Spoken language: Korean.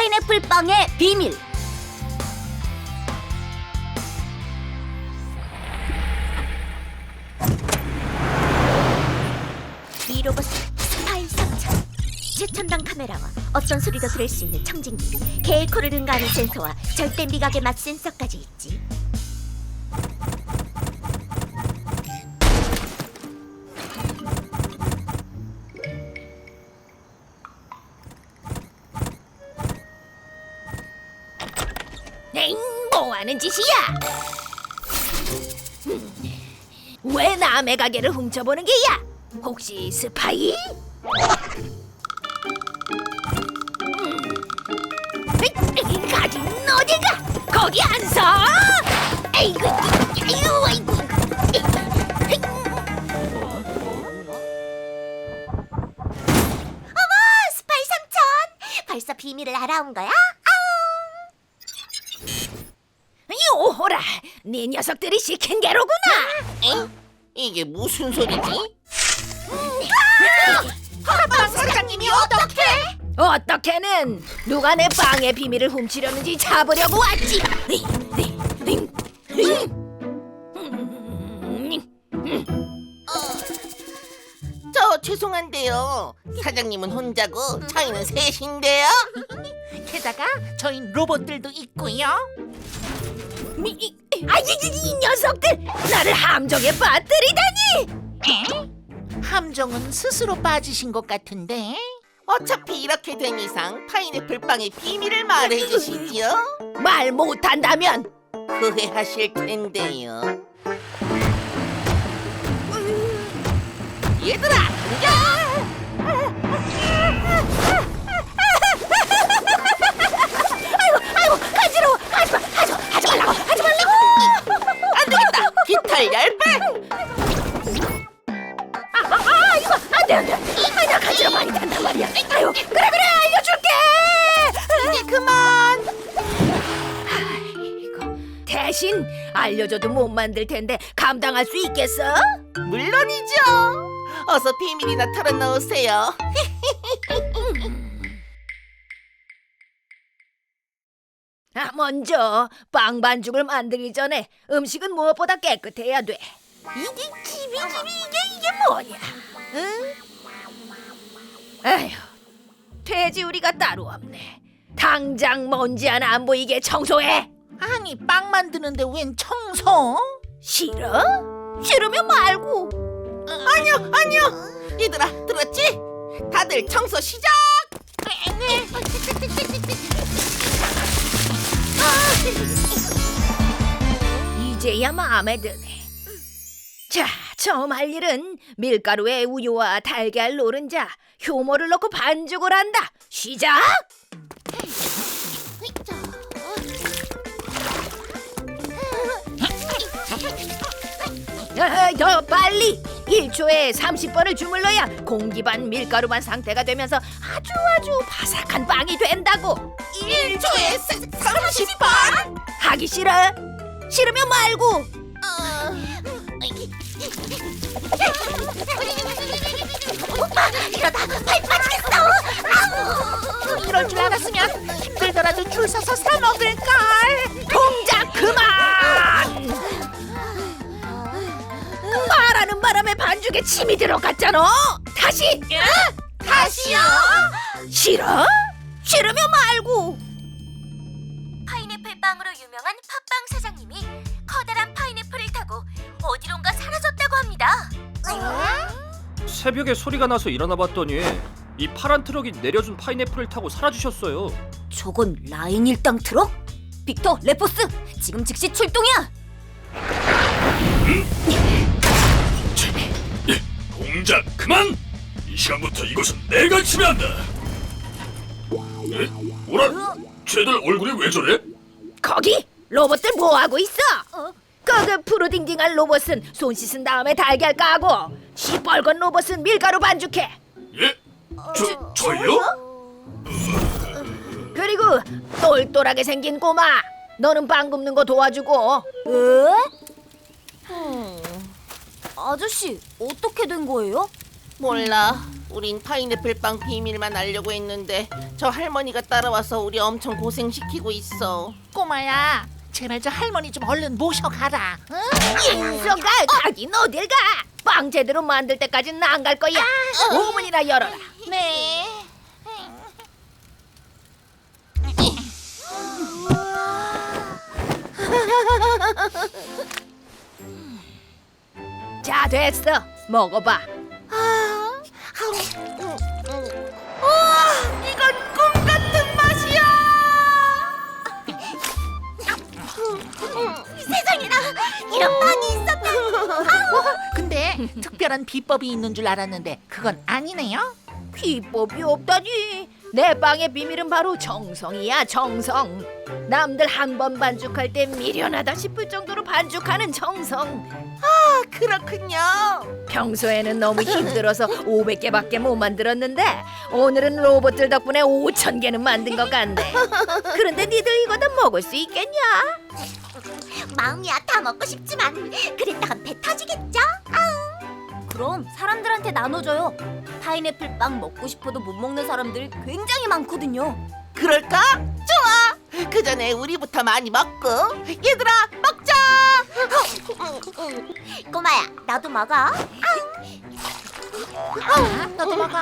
파인애플 빵의 비밀. 이 로봇은 스파이 상처. 최첨단 카메라와 어떤 소리도 들을 수 있는 청진기, 개의 코를 응가하는 센서와 절대 미각의 맛 센서까지 있지. 하는 짓이야? 음, 왜 남의 가게를 훔쳐보는 게야? 혹시 스파이? 음. 가진 어디가? 거기 안 서? 에이구, 에이구, 아이고. 스파이 삼촌, 벌써 비밀을 알아온 거야? 요호라, 네 녀석들이 시킨 게로구나. 엥? 이게 무슨 소리지? 빵 사장님이 어떻게? 어떻게는 누가 내 빵의 비밀을 훔치려는지 잡으려고 왔지. 저 죄송한데요. 사장님은 혼자고 저희는 셋인데요. 게다가 저희 로봇들도 있고요. 이, 이, 아, 이, 이, 이 녀석들 나를 함정에 빠뜨리다니. 함정은 스스로 빠지신 것 같은데. 어차피 이렇게 된 이상 파인애플 빵의 비밀을 말해주시지요. 말 못한다면 후회하실 텐데요. 얘들아, 야! 대신 알려줘도 못 만들 텐데 감당할 수 있겠어? 물론이죠. 어서 비밀이나 털어놓으세요. 아, 먼저 빵 반죽을 만들기 전에 음식은 무엇보다 깨끗해야 돼. 이게 집이 이게 이게 뭐냐? 응? 아휴, 돼지 우리가 따로 없네. 당장 먼지 하나 안 보이게 청소해. 아니 빵 만드는데 웬 청소? 싫어? 싫으면 말고. 아니요, 아니요. 얘들아, 들었지? 다들 청소 시작. 이제야 마음에 드네. 자, 처음 할 일은 밀가루에 우유와 달걀 노른자, 효모를 넣고 반죽을 한다. 시작! 더 빨리! 1초에 30번을 주물러야 공기 반 밀가루반 상태가 되면서 아주 아주 바삭한 빵이 된다고. 1초에 30번. 하기 싫어? 싫으면 말고. 이러다 발 빠지겠어. 이럴 줄 알았으면 힘들더라도 줄 서서 사 먹을 걸. 동작 그만! 바람에 반죽에 침이 들어갔잖아. 다시. 다시요. 싫어? 싫으면 말고. 파인애플 빵으로 유명한 팥빵 사장님이 커다란 파인애플을 타고 어디론가 사라졌다고 합니다. 새벽에 소리가 나서 일어나 봤더니 이 파란 트럭이 내려준 파인애플을 타고 사라지셨어요. 저건 라인 일당 트럭? 빅터, 레포스, 지금 즉시 출동이야. 동작 그만! 이 시간부터 이곳은 내가 지배한다. 에? 뭐라? 쟤들 얼굴이 왜 저래? 거기 로봇들 뭐 하고 있어? 거그 푸르딩딩한 로봇은 손 씻은 다음에 달걀 까고 시뻘건 로봇은 밀가루 반죽해. 예? 저 저요? 그리고 똘똘하게 생긴 꼬마 너는 빵 굽는 거 도와주고 아저씨, 어떻게 된 거예요? 몰라. 우린 파인애플 빵 비밀만 알려고 했는데 저 할머니가 따라와서 우리 엄청 고생시키고 있어. 꼬마야 제발 저 할머니 좀 얼른 모셔가라 응? 인서가 가긴 어딜 가? 빵 제대로 만들 때까지는 안 갈 거야. 5분이나 열어라. 네 자 됐어. 먹어봐. 이건 꿈 같은 맛이야. 세상에나 이런 빵이 있었다. 근데 특별한 비법이 있는 줄 알았는데 그건 아니네요 비법이 없다니. 내 빵의 비밀은 바로 정성이야 정성. 남들 한 번 반죽할 때 미련하다 싶을 정도로 반죽하는 정성. 아, 그렇군요. 평소에는 너무 힘들어서 500개밖에 못 만들었는데 오늘은 로봇들 덕분에 5천 개는 만든 것 같네. 그런데 니들 이거 다 먹을 수 있겠냐? 마음이야 다 먹고 싶지만 그랬다간 배 터지겠죠? 그럼 사람들한테 나눠줘요. 파인애플 빵 먹고 싶어도 못 먹는 사람들 굉장히 많거든요. 그럴까? 좋아. 그 전에 우리부터 많이 먹고 얘들아 먹자. 꼬마야, 나도 먹어. 아, 너도 먹어